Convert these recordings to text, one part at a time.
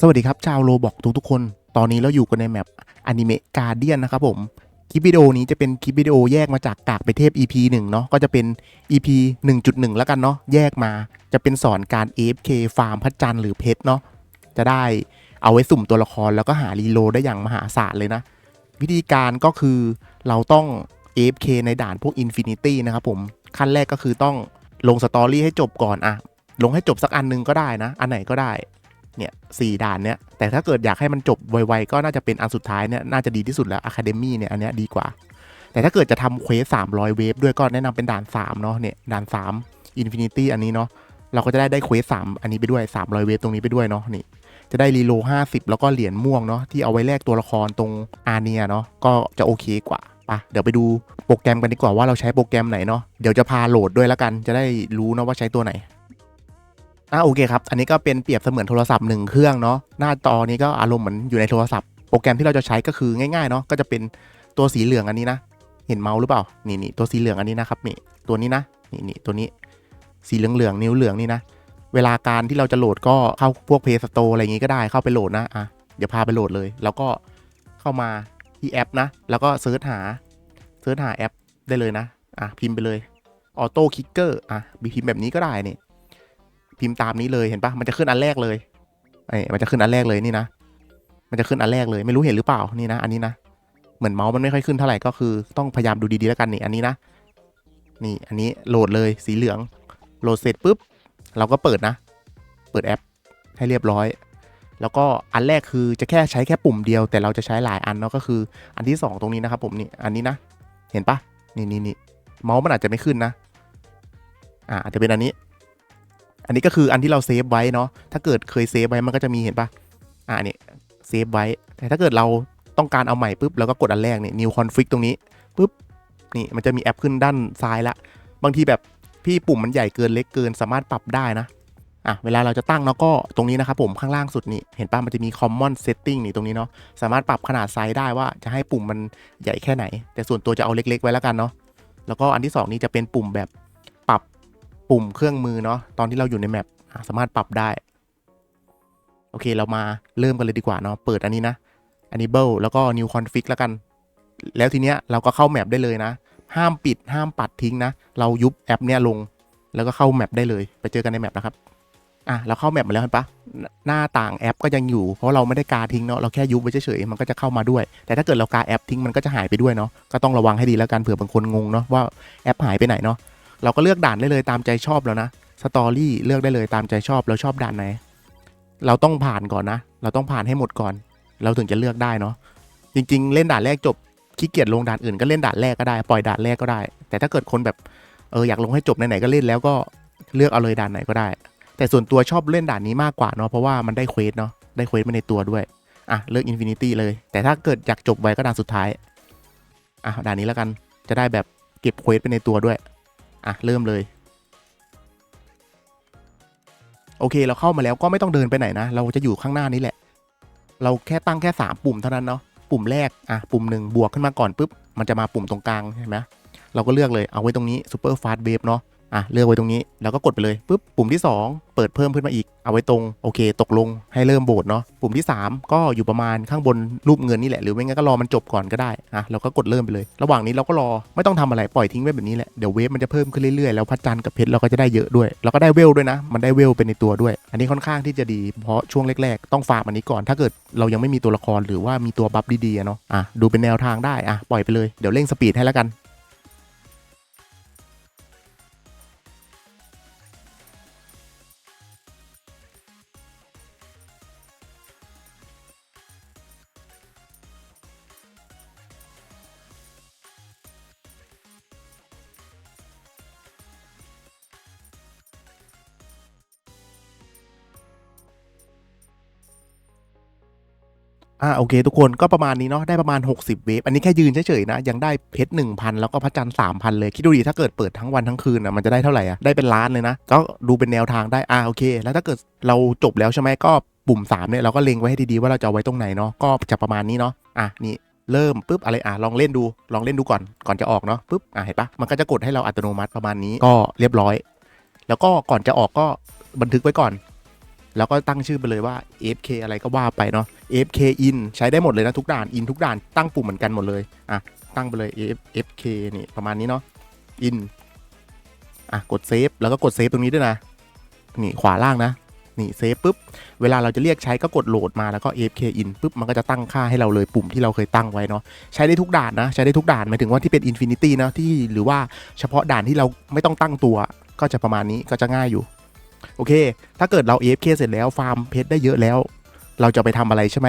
สวัสดีครับชาวโรบอกทุกๆคน ตอนนี้เราอยู่กันในแมปอนิเมะการเดียนนะครับผม คลิปวิดีโอนี้จะเป็นคลิปวิดีโอแยกมาจากกากไปเทพ EP 1เนาะ ก็จะเป็น EP 1.1 แล้วกันเนาะ แยกมา จะเป็นสอนการ AFK ฟาร์มพระจันทร์หรือเพชรเนาะ จะได้เอาไว้สุ่มตัวละครแล้วก็หารีโลได้อย่างมหาศาลเลยนะ วิธีการก็คือเราต้อง AFK ในด่านพวก Infinity นะครับผม ขั้นแรกก็คือต้องลงสตอรี่ให้จบก่อนอะลงให้จบสักอันนึงก็ได้นะ อันไหนก็ได้ เนี่ยสี่ด่านเนี่ยแต่ถ้าเกิดอยากให้มันจบไวๆก็น่าจะเป็นอันสุดท้ายเนี่ยน่าจะดีที่สุดแล้ว Academy เนี่ยอันเนี้ยดีกว่า แต่ถ้าเกิดจะทำเควสสามร้อยเวฟด้วยก็แนะนำเป็นด่าน3เนาะเนี่ยด่าน3 Infinity อันนี้เนาะเราก็จะได้ได้เควสสามอันนี้ไปด้วย300เวฟตรงนี้ไปด้วยเนาะนี่จะได้รีโล50 แล้วก็เหรียญม่วงเนาะที่เอาไว้แลกตัวละครตรงอาเนียเนาะก็จะโอเคกว่าปะเดี๋ยวไปดูโปรแกรมกันดีกว่าว่าเราใช้โปรแกรมไหนเนาะเดี๋ยวจะพาโหลดด้วยแล้วกันจะได้รู้เนาะว่าใช้ตัวไหน อะโอเคครับ อันนี้ก็เป็นเปรียบเสมือนโทรศัพท์หนึ่งเครื่องเนาะ หน้าจอนี้ก็อารมณ์เหมือนอยู่ในโทรศัพท์ โปรแกรมที่เราจะใช้ก็คือง่ายๆเนาะ ก็จะเป็นตัวสีเหลืองอันนี้นะ เห็นเมาส์หรือเปล่า นี่นี่ตัวสีเหลืองอันนี้นะครับนี่ ตัวนี้นะ นี่นี่ตัวนี้ สีเหลืองเหลืองๆนิ้วเหลืองนี่นะ เวลาการที่เราจะโหลดก็เข้าพวก Play Store อะไรอย่างงี้ก็ได้ เข้าไปโหลดนะ อะ เดี๋ยวพาไปโหลดเลย แล้วก็เข้ามาที่แอปนะ แล้วก็เซิร์ชหา เซิร์ชหาแอปได้เลยนะ อะพิมพ์ไปเลย ออโต้คิกเกอร์ อะมีพิมพ์แบบนี้ก็ได้นี่ พิมพ์ตามนี้เลยเห็นปะมันจะขึ้นอันแรกเลยไอ้มันจะขึ้นอันแรกเลยนี่นะ มันจะขึ้นอันแรกเลยไม่รู้เห็นหรือเปล่านี่นะ อันนี้นะเหมือนเมาส์มันไม่ค่อยขึ้นเท่าไหร่ก็คือต้องพยายามดูดีๆแล้วกันนี่อันนี้นะนี่อันนี้โหลดเลยสีเหลืองโหลดเสร็จปุ๊บ เราก็เปิดนะ เปิดแอปให้เรียบร้อย แล้วก็อันแรกคือจะแค่ใช้แค่ปุ่มเดียว แต่เราจะใช้หลายอันเนาะก็คือ อันที่สองตรงนี้นะครับผมนี่อันนี้นะ เห็นปะนี่นี่นี่เมาส์มันอาจจะไม่ขึ้นนะ อ่าอาจจะเป็นอันนี้ อันนี้ก็คืออันที่เราเซฟไว้เนาะ ถ้าเกิดเคยเซฟไว้มันก็จะมีเห็นปะอ่านี่เซฟไว้ แต่ถ้าเกิดเราต้องการเอาใหม่ปุ๊บเราก็กดอันแรกเนี่ย new config ตรงนี้ปุ๊บ นี่มันจะมีแอปขึ้นด้านซ้ายละ บางทีแบบพี่ปุ่มมันใหญ่เกินเล็กเกินสามารถปรับได้นะ อะเวลาเราจะตั้งเนาะก็ตรงนี้นะครับผมข้างล่างสุดนี่ เห็นปะมันจะมี common setting นี่ตรงนี้เนาะ สามารถปรับขนาดไซส์ได้ว่าจะให้ปุ่มมันใหญ่แค่ไหน แต่ส่วนตัวจะเอาเล็ก ๆ ไว้แล้วกันเนาะ แล้วก็อันที่สองนี้จะเป็นปุ่มแบบ ปุ่มเครื่องมือเนาะตอนที่เราอยู่ในแมปสามารถปรับได้ โอเคเรามาเริ่มกันเลยดีกว่าเนาะเปิดอันนี้นะ enable แล้วก็ new config แล้วกัน แล้วทีเนี้ยเราก็เข้าแมปได้เลยนะ ห้ามปิดห้ามปัดทิ้งนะ เรายุบแอปเนี้ยลง แล้วก็เข้าแมปได้เลย ไปเจอกันในแมปนะครับอะเราเข้าแมปมาแล้วเห็นปะหน้าหน้าต่างแอปก็ยังอยู่ เพราะเราไม่ได้กาทิ้งเนาะเราแค่ยุบไว้เฉยๆมันก็จะเข้ามาด้วย แต่ถ้าเกิดเรากาแอปทิ้งมันก็จะหายไปด้วยเนาะก็ต้องระวังให้ดีแล้วกันเผื่อบางคนงงเนาะว่าแอปหายไปไหนเนาะ เราก็เลือกด่านได้เลยตามใจชอบแล้วนะสตอรี่เลือกได้เลยตามใจชอบเราชอบด่านไหน เราต้องผ่านก่อนนะ เราต้องผ่านให้หมดก่อน เราถึงจะเลือกได้เนาะจริง ๆ เล่นด่านแรกจบขี้เกียจลงด่านอื่นก็เล่นด่านแรกก็ได้ปล่อยด่านแรกก็ได้ แต่ถ้าเกิดคนแบบเอออยากลงให้จบไหนๆก็เล่นแล้วก็เลือกเอาเลยด่านไหนก็ได้ แต่ส่วนตัวชอบเล่นด่านนี้มากกว่าเนาะเพราะว่ามันได้เควสเนาะได้เควสมาในตัวด้วยอะเลือกอินฟินิตี้เลย แต่ถ้าเกิดอยากจบไว้ก็ด่านสุดท้ายอะด่านนี้แล้วกันจะได้แบบเก็บเควสไปในตัวด้วย อะ เริ่มเลย โอเค เราเข้ามาแล้วก็ไม่ต้องเดินไปไหนนะ เราจะอยู่ข้างหน้านี้แหละ เราแค่ตั้งแค่ 3 ปุ่มเท่านั้นเนาะ ปุ่มแรก อะ ปุ่มหนึ่งบวกขึ้นมาก่อนปุ๊บ มันจะมาปุ่มตรงกลางใช่ไหมเราก็เลือกเลย เอาไว้ตรงนี้ Super Fast Wave เนาะ อะเลือกไว้ตรงนี้แล้วก็กดไปเลยปุ๊บปุ่มที่ 2 เปิดเพิ่มขึ้นมาอีก เอาไว้ตรงโอเค ตกลงให้เริ่มโบสเนาะปุ่มที่ 3 ก็อยู่ประมาณข้างบนรูปเงินนี่แหละ หรือไม่งั้นก็รอมันจบก่อนก็ได้อะเราก็กดเริ่มไปเลย ระหว่างนี้เราก็รอไม่ต้องทำอะไรปล่อยทิ้งไว้แบบนี้แหละเดี๋ยวเวฟมันจะเพิ่มขึ้นเรื่อยๆแล้วพัดจันกับเพชรเราก็จะได้เยอะด้วยแล้วก็ได้เวลด้วยนะ มันได้เวลเป็นในตัวด้วย อันนี้ค่อนข้างที่จะดีเพราะช่วงแรกๆ ต้องฝากอันนี้ก่อน ถ้าเกิดเรายังไม่มีตัวละครหรือว่ามีตัวบัฟดีๆเนาะอะดูเป็นแนวทางได้อะปล่อยไปเลยเดี๋ยวเร่งสปีดให้แล้วกัน อ่าโอเคทุกคนก็ประมาณนี้เนาะได้ประมาณ 60 เวฟอันนี้แค่ยืนเฉยๆนะ ยังได้เพชร1,000 แล้วก็พระจันทร์3,000 เลย คิดดูดิถ้าเกิดเปิดทั้งวันทั้งคืนอะมันจะได้เท่าไหร่อะได้เป็นล้านเลยนะ ก็ดูเป็นแนวทางได้อ่าโอเค แล้วถ้าเกิดเราจบแล้วใช่ไหมก็ปุ่ม3เนี่ยเราก็เล็งไว้ให้ดีๆว่าเราจะเอาไว้ตรงไหนเนาะก็จะประมาณนี้เนาะอะนี่เริ่มปุ๊บอะไรอะลองเล่นดูลองเล่นดูก่อนก่อนจะออกเนาะปุ๊บอะเห็นปะมันก็จะกดให้เราอัตโนมัติประมาณนี้ก็เรียบร้อย แล้วก็ก่อนจะออกก็บันทึกไว้ก่อน แล้วก็ตั้งชื่อไปเลยว่า FK อะไรก็ว่าไปเนาะ AFK in ใช้ได้หมดเลยนะทุกด่าน in ทุกด่านตั้งปุ่มเหมือนกันหมดเลยอะตั้งไปเลย AFK นี่ประมาณนี้เนาะ in อะกดเซฟแล้วก็กดเซฟตรงนี้ด้วยนะนี่ขวาล่างนะนี่เซฟปุ๊บ เวลาเราจะเรียกใช้ก็กดโหลดมาแล้วก็ AFK in ปุ๊บ มันก็จะตั้งค่าให้เราเลยปุ่มที่เราเคยตั้งไว้เนาะใช้ได้ทุกด่านนะ ใช้ได้ทุกด่านหมายถึงว่าที่เป็น Infinity นะที่หรือว่าเฉพาะด่านที่เราไม่ต้องตั้งตัว ก็จะประมาณนี้ก็จะง่ายอยู่ โอเค ถ้าเกิดเรา AFK เสร็จแล้วฟาร์มเพชรได้เยอะแล้ว เราจะไปทำอะไรใช่ไหม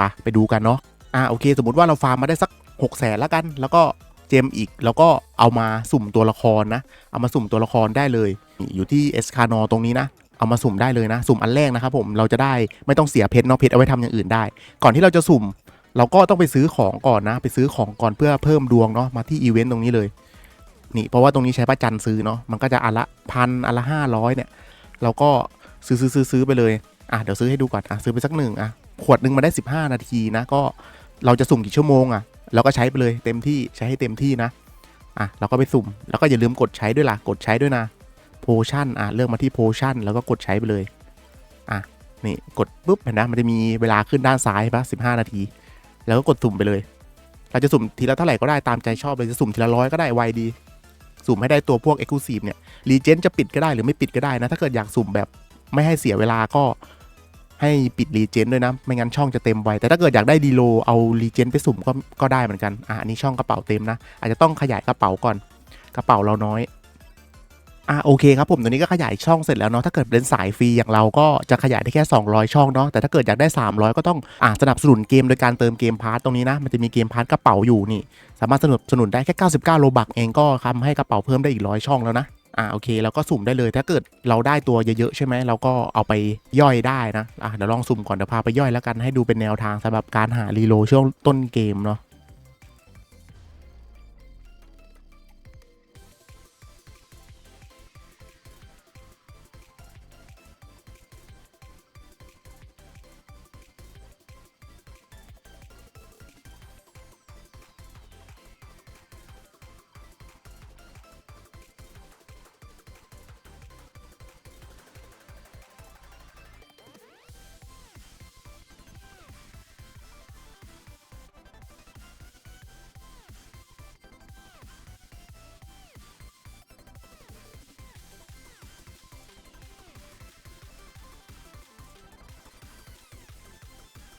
ปะไปดูกันเนาะอ่าโอเค สมมติว่าเราฟาร์มมาได้สัก6 0แสนแล้วกัน แล้วก็เจมอีกแล้วก็เอามาสุ่มตัวละครนะ เอามาสุ่มตัวละครได้เลยนี่อยู่ที่เอสคานอตรงนี้นะเอามาสุ่มได้เลยนะ สุ่มอันแรกนะครับผมเราจะได้ไม่ต้องเสียเพชรเนาะเพชรเอาไว้ทำอย่างอื่นได้ ก่อนที่เราจะสุ่ม เราก็ต้องไปซื้อของก่อนนะ ไปซื้อของก่อนเพื่อเพิ่มดวงเนาะมาที่อีเวนต์ตรงนี้เลยนี่เพราะว่าตรงนี้ใช้ประจันซื้อเนาะมันก็จะอันละพันอันละห้าร้อยเนี่ย เราก็ซื้อซื้อซื้อซื้อไปเลย อะเดี๋ยวซื้อให้ดูก่อนอะซื้อไปสักหนึ่งอะขวดหนึ่งมาได้ 15 นาทีนะก็เราจะสุ่มกี่ชั่วโมงอะเราก็ใช้ไปเลยเต็มที่ใช้ให้เต็มที่นะอะเราก็ไปสุ่ม แล้วก็อย่าลืมกดใช้ด้วยล่ะกดใช้ด้วยนะโพชั่นอะเลือกมาที่โพชั่นแล้วก็กดใช้ไปเลยอะนี่กดปุ๊บเห็นนะมันจะมีเวลาขึ้นด้านซ้ายปะสินาที แล้วก็กดสุ่มไปเลย เราจะสุ่มทีละเท่าไหร่ก็ได้ตามใจชอบเลยจะสุ่มทีละร้อยก็ได้ไวดี สุ่มให้ได้ตัวพวก e x c l u s i v e เนี่ยรีเจนจะปิดก็ได้หรือไม่ปิดก็ได้นะถ้าเกิดอยากสุ่มแบบไม่ให้เสียเวลาก็ ให้ปิดรีเจนด้วยนะ ไม่งั้นช่องจะเต็มไว แต่ถ้าเกิดอยากได้ดีโลเอารีเจนไปสุ่มก็ก็ได้เหมือนกัน อะอันนี้ช่องกระเป๋าเต็มนะ อาจจะต้องขยายกระเป๋าก่อน กระเป๋าเราน้อย อะโอเคครับผมตัวนี้ก็ขยายช่องเสร็จแล้วเนาะ ถ้าเกิดเป็นสายฟรีอย่างเราก็จะขยายได้แค่ 200 ช่องเนาะ แต่ถ้าเกิดอยากได้ 300 ก็ต้องอะสนับสนุนเกมโดยการเติมเกมพาร์ตตรงนี้นะ มันจะมีเกมพาร์ตกระเป๋าอยู่นี่ สามารถสนับสนุนได้แค่ 99 โลบักเองก็ทำให้กระเป๋าเพิ่มได้อีกร้อยช่องแล้วนะ อ่าโอเคเราก็สุ่มได้เลยถ้าเกิดเราได้ตัวเยอะๆใช่ไหมเราก็เอาไปย่อยได้นะอะเดี๋ยวลองสุ่มก่อนเดี๋ยวพาไปย่อยแล้วกันให้ดูเป็นแนวทางสำหรับการหารีโลช่วงต้นเกมเนาะ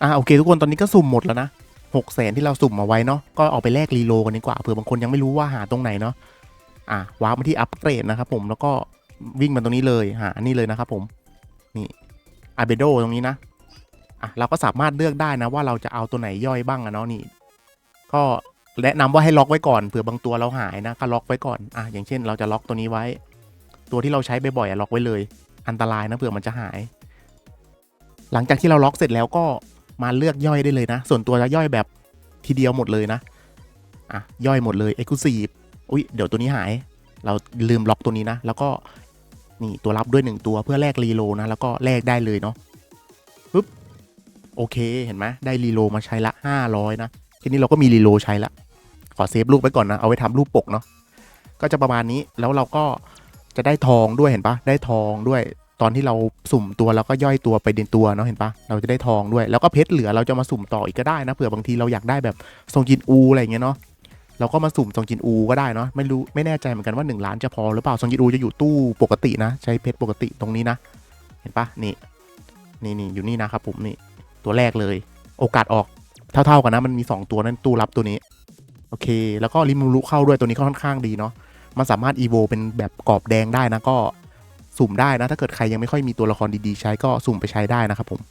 อ่าโอเค ทุกคนตอนนี้ก็สุ่มหมดแล้วนะหกแสนที่เราสุ่มมาไว้เนาะก็เอาไปแลกรีโลกันดีกว่าเผื่อบางคนยังไม่รู้ว่าหาตรงไหนเนาะอะวาร์ปมาที่อัปเกรดนะครับผมแล้วก็วิ่งมาตรงนี้เลยหาอันนี้เลยนะครับผมนี่อาเบโดตรงนี้นะอะเราก็สามารถเลือกได้นะว่าเราจะเอาตัวไหนย่อยบ้างอะเนาะนี่ ก็แนะนำว่าให้ล็อกไว้ก่อนเผื่อบางตัวเราหายนะก็ล็อกไว้ก่อนอะอย่างเช่น เราจะล็อกตัวนี้ไว้ ตัวที่เราใช้บ่อยๆล็อกไว้เลย อันตรายนะเผื่อมันจะหาย หลังจากที่เราล็อกเสร็จแล้วก็ มาเลือกย่อยได้เลยนะ ส่วนตัวจะย่อยแบบทีเดียวหมดเลยนะ อะ ย่อยหมดเลย Exclusive อุ้ยเดี๋ยวตัวนี้หาย เราลืมล็อกตัวนี้นะ แล้วก็นี่ตัวรับด้วยหนึ่งตัวเพื่อแลกรีโลนะ แล้วก็แลกได้เลยเนาะปึ๊บ โอเค เห็นไหมได้รีโลมาใช้ละ 500 นะ ทีนี้เราก็มีรีโลใช้ละ ขอเซฟรูปไว้ก่อนนะ เอาไว้ทำรูปปกเนาะ ก็จะประมาณนี้ แล้วเราก็จะได้ทองด้วยเห็นปะได้ทองด้วย ตอนที่เราสุ่มตัวแล้วก็ย่อยตัวไปเดินตัวเนาะเห็นปะเราจะได้ทองด้วย แล้วก็เพชรเหลือเราจะมาสุ่มต่ออีกก็ได้นะเผื่อบางทีเราอยากได้แบบทรงจินอูอะไรอย่างเงี้ยเนาะเราก็มาสุ่มทรงจินอูก็ได้เนาะไม่รู้ไม่แน่ใจเหมือนกันว่า 1 ล้านจะพอหรือเปล่าทรงจินอูจะอยู่ตู้ปกตินะ ใช้เพชรปกติตรงนี้นะ เห็นปะนี่นี่นี่อยู่นี่นะครับผมนี่ตัวแรกเลย โอกาสออกเท่าๆกันนะ มันมี 2 ตัวนั้นตู้รับตัวนี้ โอเค แล้วก็ริมูรุเข้าด้วยตัวนี้ค่อนข้างดีเนาะมันสามารถอีโวเป็นแบบกรอบแดงได้นะก็ สุ่มได้นะ ถ้าเกิดใครยังไม่ค่อยมีตัวละครดีๆ ใช้ก็สุ่มไปใช้ได้นะครับผม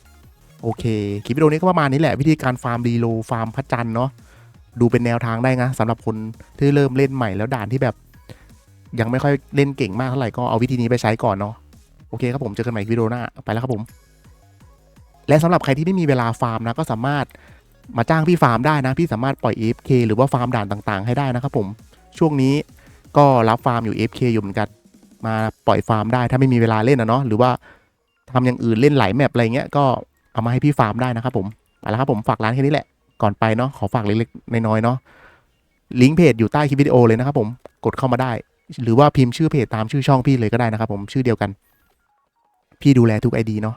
โอเค คลิปวิดีโอนี้ก็ประมาณนี้แหละวิธีการฟาร์มรีโลฟาร์มพระจันทร์เนาะดูเป็นแนวทางได้นะสำหรับคนที่เริ่มเล่นใหม่แล้วด่านที่แบบ ยังไม่ค่อยเล่นเก่งมากเท่าไหร่ก็เอาวิธีนี้ไปใช้ก่อนเนาะโอเคครับผมเจอกันใหม่วิดีโอหน้าไปแล้วครับผม และสำหรับใครที่ไม่มีเวลาฟาร์มนะก็สามารถมาจ้างพี่ฟาร์มได้นะ พี่สามารถปล่อย AFK หรือว่าฟาร์มด่านต่างๆ ให้ได้นะครับผมช่วงนี้ก็รับฟาร์มอยู่ AFK อยู่เหมือนกัน มาปล่อยฟาร์มได้ ถ้าไม่มีเวลาเล่นนะเนาะหรือว่าทำอย่างอื่นเล่นหลายแมปอะไรเงี้ยก็เอามาให้พี่ฟาร์มได้นะครับผมไปแล้วครับผมฝากร้านแค่นี้แหละก่อนไปเนาะขอฝากเล็กๆน้อยๆเนาะลิงก์เพจอยู่ใต้คลิปวิดีโอเลยนะครับผมกดเข้ามาได้ หรือว่าพิมพ์ชื่อเพจตามชื่อช่องพี่เลยก็ได้นะครับผมชื่อเดียวกัน พี่ดูแลทุกไอดีเนาะ